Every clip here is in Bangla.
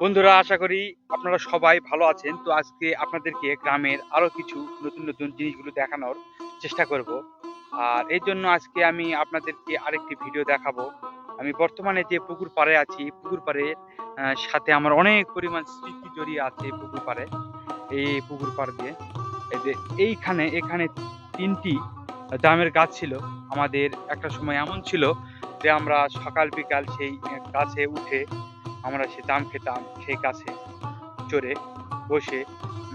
বন্ধুরা, আশা করি আপনারা সবাই ভালো আছেন। তো আজকে আপনাদেরকে গ্রামের আরও কিছু নতুন নতুন জিনিসগুলো দেখানোর চেষ্টা করব। আর এই জন্য আজকে আমি আপনাদেরকে আরেকটি ভিডিও দেখাবো। আমি বর্তমানে যে পুকুর পাড়ে আছি, পুকুর পাড়ে সাথে আমার অনেক পরিমাণ স্মৃতি জড়িয়ে আছে পুকুর পাড়ে, এই পুকুর পাড় দিয়ে। এই যে এইখানে, এখানে তিনটি জামের গাছ ছিল। আমাদের একটা সময় এমন ছিল যে আমরা সকাল বিকাল সেই গাছে উঠে আমরা সে জাম খেতাম সেই গাছে চড়ে বসে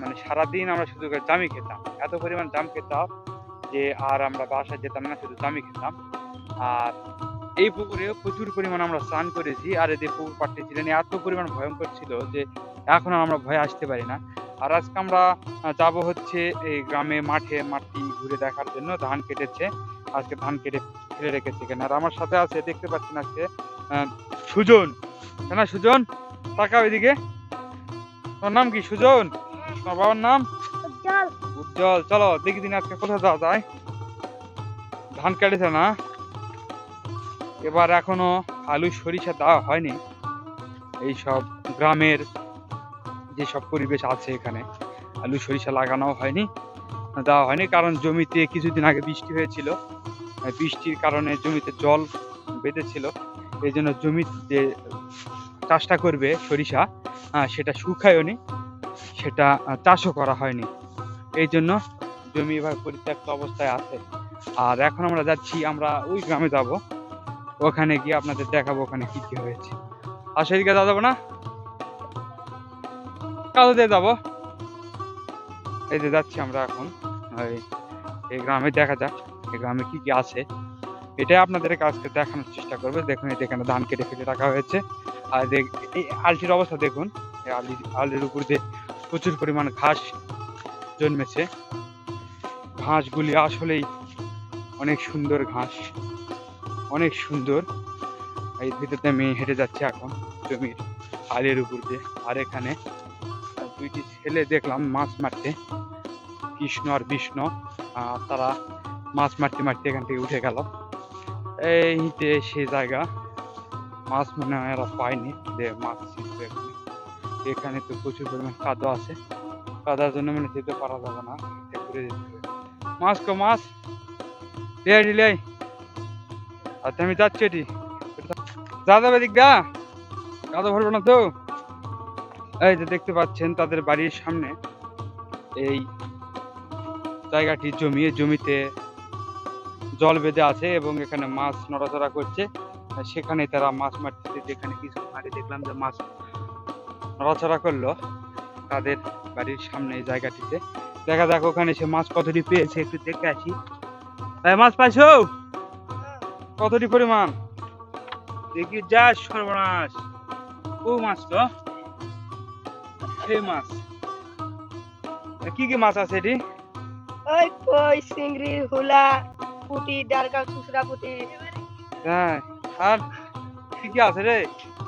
মানে সারাদিন আমরা শুধু জামই খেতাম। এত পরিমাণ জাম খেতাম যে আর আমরা বাসায় যেতাম না, শুধু জামই খেতাম। আর এই পুকুরে প্রচুর পরিমাণ আমরা স্নান করেছি। আর এদের পুকুর পাড়টি ছিলেন, এত পরিমাণ ভয়ঙ্কর ছিল যে এখন আমরা ভয়ে আসতে পারি না। আর আজকে আমরা যাব হচ্ছে এই গ্রামে মাঠে মাটি ঘুরে দেখার জন্য। ধান কেটেছে, আজকে ধান কেটে ফেলে রেখেছে এখানে। আর আমার সাথে আছে, দেখতে পাচ্ছেন আজকে সুজন। না সুজন টাকা ওইদিকে তোমার নাম কি? সুজন? তোমার বাবার নাম? উজ্জ্বল। চলো দেখি দিন আজকে কোথায় যাওয়া যায়। ধান কেটেছে না? এবার এখনও আলু সরিষা দেওয়া হয়নি। এই সব গ্রামের যে সব পরিবেশ আছে এখানে আলু সরিষা লাগানো হয়নি দেওয়া হয়নি। কারণ জমিতে কিছুদিন আগে বৃষ্টি হয়েছিল। বৃষ্টির কারণে জমিতে জল বেঁধেছিল। এই জন্য জমি যে চাষটা করবে সরিষা সেটা শুকায়নি, সেটা চাষও করা হয়নি। এই জন্য জমি এবার পরিত্যক্ত অবস্থায় আছে। আর এখন আমরা যাচ্ছি, আমরা ওই গ্রামে যাব। ওখানে গিয়ে আপনাদের দেখাবো ওখানে কি কি হয়েছে। আর সেদিকে যাওয়া যাব না দিয়ে যাব। এই যে যাচ্ছি আমরা এখন। ওই এই গ্রামে দেখা যাক, এই গ্রামে কি কি আছে। এটাই আপনাদের আজকে দেখানোর চেষ্টা করবে। দেখুন যে এখানে ধান কেটে ফেলে রাখা হয়েছে। আর দেখ- এই আলটির অবস্থা দেখুন। এই আলি আলির উপর দিয়ে প্রচুর পরিমাণ ঘাস জন্মেছে। ঘাসগুলি আসলেই অনেক সুন্দর ঘাস। অনেক সুন্দর। এই ভিতরতে আমি হেঁটে যাচ্ছি এখন জমির আলের উপর দিয়ে। আর এখানে দুইটি ছেলে দেখলাম মাছ মারতে। কৃষ্ণ আর বিষ্ণু তারা মাছ মারতে মারতে এখান থেকে উঠে গেল। এইতে সে জায়গা মাছ মনে হয় এরা পায়নি, যে মাছ ছিল এখানে। তো প্রচুর পরিমাণ কাদা আছে। কাদার জন্য মানে যেতে পারা যাবে না ঘুরে যেতে হবে। মাছ কো মাছ! লে লে আচ্ছা আমি যাচ্ছি এটি। যা যাবে দিক কাদা ভরবো না তো। এই যে দেখতে পাচ্ছেন তাদের বাড়ির সামনে এই জায়গাটি জমি এই জমিতে জল বেঁধে আছে এবং এখানে মাছ নড়াচড়া করছে। সেখানে তারা মাছ মারতে যেখানে কিছু আগে দেখলাম যে মাছ নড়াচড়া করল তাদের বাড়ির সামনে এই জায়গাটিতে। দেখা যাক ওখানে সে মাছ কতটি পেয়েছে একটু দেখে আসি। মাছ পাইছো? কতটি পরিমাণ? দেখি যা সর্বনাশ। ও মাছ তো? সেই মাছ। কি কি মাছ আছে এটি? ওই কই চিংড়ি হুলা পুটি ডারকাল খুচরা পুটি। হ্যাঁ। আর কি কি আছে রে?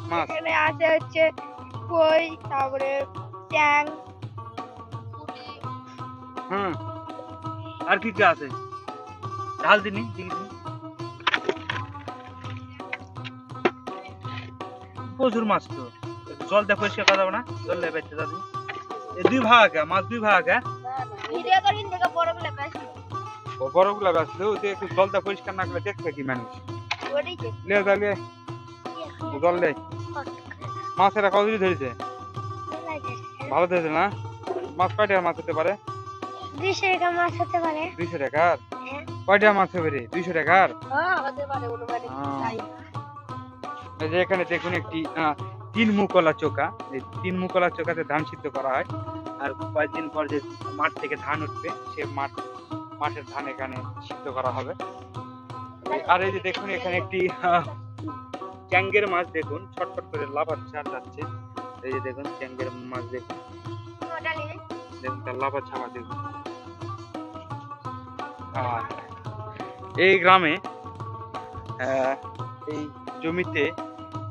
মাছ। এখানে আছে হচ্ছে কই তারপরে ট্যাং হুম। আর কি কি আছে? ঢাল দিনি দিনি। প্রচুর মাছ তো। জল পরিষ্কার করা যাবে না। জল বেঁচে যাবে এই দুই ভাগ মাছ দুই ভাগ ভিডিও করিন দেখে বড়গুলো বেশি বড়গুলা ব্যস্ত ওতে একটু জল দিয়ে পরিষ্কার না করে দেখবে কি মানুষ। ওটাই যে লে জল লে লে মাছেরা কতদিন ধরেছে? ভালো ধরেছে না? মাছ কয়টা মাছ হতে পারে? দুইশো টাকা মাছ হতে পারে। দুইশো টাকার? হ্যাঁ। কয়টা মাছ হবে রে? দুইশো টাকার? হ্যাঁ। এই যে এখানে দেখুন একটি তিন মুকলা চোকা। এই তিন মুকলা চোকাতে ধান সিদ্ধ করা হয়। আর কয়েকদিন পর যে মাঠ থেকে ধান উঠবে সে মাঠ মাঠের ধান এখানে সিদ্ধ করা হবে। আর এই যে দেখুন এখানে একটি চ্যাঙ্গের মাছ দেখুন ছটফট করে লাফাচ্ছে আর যাচ্ছে এই যে দেখুন চ্যাঙ্গের মাছ দেখুন। দেখুন তার লাফা ছাপা দেখুন। আর এই গ্রামে আহ, এই জমিতে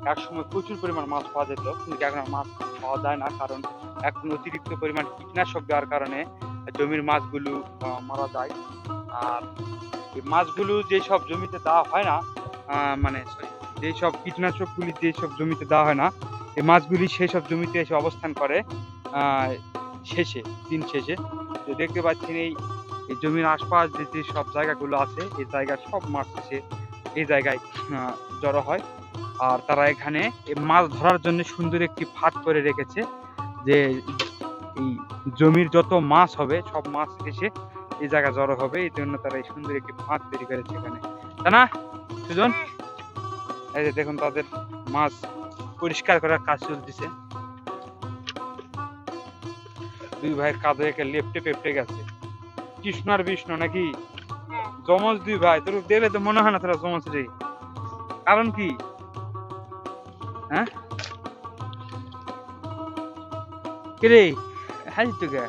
একসময় প্রচুর পরিমাণ মাছ পাওয়া যেত কিন্তু এখন মাছ পাওয়া যায় না কারণ এখন অতিরিক্ত পরিমাণ কীটনাশক দেওয়ার কারণে জমির মাছগুলো মারা যায়। আর এই মাছগুলো যেসব জমিতে দেওয়া হয় না মানে sorry, যেসব কীটনাশকগুলি যেসব জমিতে দেওয়া হয় না এই মাছগুলি সেই সব জমিতে এসে অবস্থান করে শেষে দিন শেষে। তো দেখতে পাচ্ছেন এই জমির আশপাশ যে যে সব জায়গাগুলো আছে এই জায়গার সব মাছ এসে এই জায়গায় জড়ো হয়। আর তারা এখানে মাছ ধরার জন্য সুন্দর একটি ফাঁদ করে রেখেছে যে এই জমির যত মাছ হবে, সব মাছ এসে এই জায়গা জড়ো হবে। এই জন্য তারা এই সুন্দর একটি ফাঁদ তৈরি করেছে এখানে। তাই না, সুজন? এই যে দেখুন তাদের মাছ পরিষ্কার করার কাজ চলতেছে। দুই ভাই কাঁধে একে লেপটে পেপটে গেছে। কৃষ্ণ আর বিষ্ণু নাকি। যমজ দুই ভাই। তোর দেখলে তো মনে হয় না তোরা যমজ রে। কারণ কি? হ্যাঁ? কিরে? হাজি তো গে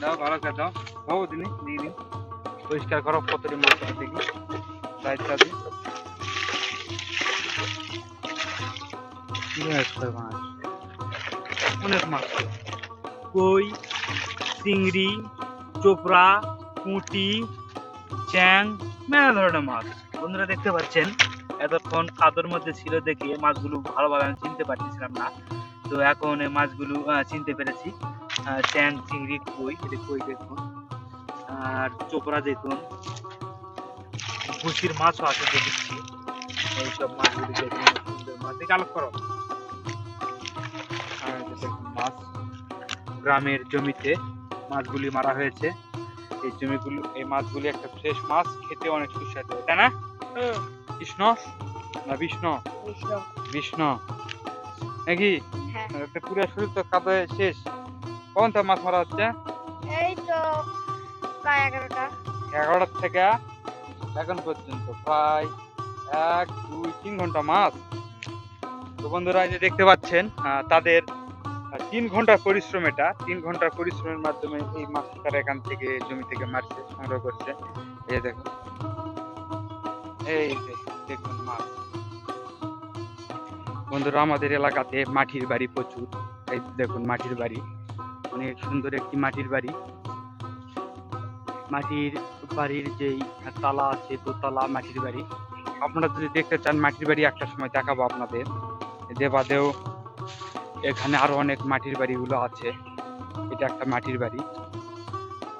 দাও ভালো করে দাও। দাও দিনি দিয়ে দিন পরিষ্কার করো কতটি মাছ দেখি। দায়িত্ব আছে মাছ। অনেক মাছ কই চিংড়ি চোপড়া পুঁটি চ্যাং মেলা ধরনের মাছ। বন্ধুরা দেখতে পাচ্ছেন? এতক্ষণ কাদর মধ্যে ছিল দেখে মাছগুলো ভালোভাবে আমি চিনতে পারতেছিলাম না। তো এখন এই মাছগুলো চিনতে পেরেছি। চ্যাং চিংড়ি, কই কই দেখুন। আর চোপড়া দেখুন। ভুসির মাছও আছে দেখেছি। এইসব মাছগুলি দেখুন, সুন্দর মাছ। দেখে আলোক করো। মাছ। গ্রামের জমিতে মাছগুলি মারা হয়েছে। এই জমিগুলো, এই মাছগুলি একটা ফ্রেশ মাছ, খেতে অনেক সুস্বাদু, তাই না? কৃষ্ণ? না বিষ্ণ? বিষ্ণু। নাকি? হ্যাঁ। পুরো শরীর তো কাদে শেষ। কখন তো মাছ মারা হচ্ছে? এই তো প্রায় এগারোটা। এগারোটা থেকে এখন পর্যন্ত প্রায় এক দুই তিন ঘণ্টা মাছ। তো বন্ধুরা যে দেখতে পাচ্ছেন তাদের তিন ঘণ্টার পরিশ্রম এটা। তিন ঘণ্টার পরিশ্রমের মাধ্যমে এই মাছ তারা এখান থেকে জমি থেকে মারছে সংগ্রহ করছে। এই যে দেখুন। এই যে দেখুন বন্ধুরা, আমাদের এলাকাতে মাটির বাড়ি প্রচুর। এই দেখুন মাটির বাড়ি। অনেক সুন্দর একটি মাটির বাড়ি। মাটির বাড়ির যেই তালা আছে, দোতলা মাটির বাড়ি। আপনারা যদি দেখতে চান মাটির বাড়ি, একটা সময় দেখাবো আপনাদের। দেবাদেও এখানে আরও অনেক মাটির বাড়িগুলো আছে। এটা একটা মাটির বাড়ি।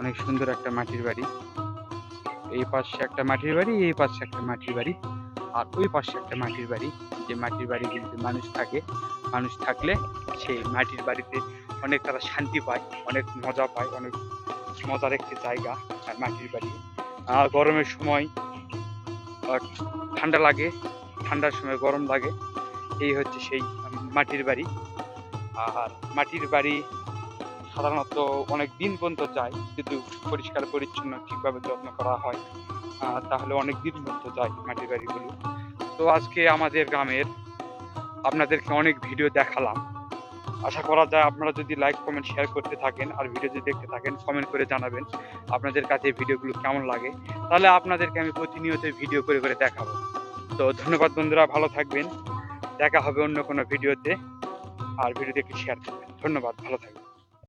অনেক সুন্দর একটা মাটির বাড়ি। এই পাশে একটা মাটির বাড়ি, এই পাশে একটা মাটির বাড়ি। আর ওই পাশে একটা মাটির বাড়ি। যে মাটির বাড়িগুলিতে মানুষ থাকে। মানুষ থাকলে সেই মাটির বাড়িতে অনেক তারা শান্তি পায়, অনেক মজা পায়, অনেক মজার একটি জায়গা আর মাটির বাড়ি। আর গরমের সময় ঠান্ডা লাগে, ঠান্ডার সময় গরম লাগে। এই হচ্ছে সেই মাটির বাড়ি। আর মাটির বাড়ি সাধারণত অনেক দিন পর্যন্ত যায় যদি পরিষ্কার, পরিচ্ছন্ন ঠিকভাবে যত্ন করা হয় তাহলে অনেক দিন পর্যন্ত যায় মাটির বাড়িগুলো। তো আজকে আমাদের গ্রামের আপনাদেরকে অনেক ভিডিও দেখালাম। আশা করা যায় আপনারা যদি লাইক কমেন্ট শেয়ার করতে থাকেন আর ভিডিও যদি দেখতে থাকেন কমেন্ট করে জানাবেন আপনাদের কাছে ভিডিওগুলো কেমন লাগে। তাহলে আপনাদেরকে আমি প্রতিনিয়ত ভিডিও করে করে দেখাবো। তো ধন্যবাদ বন্ধুরা, ভালো থাকবেন। দেখা হবে অন্য কোনো ভিডিওতে। আর ভিডিও দেখে শেয়ার করবেন। ধন্যবাদ, ভালো থাকবেন।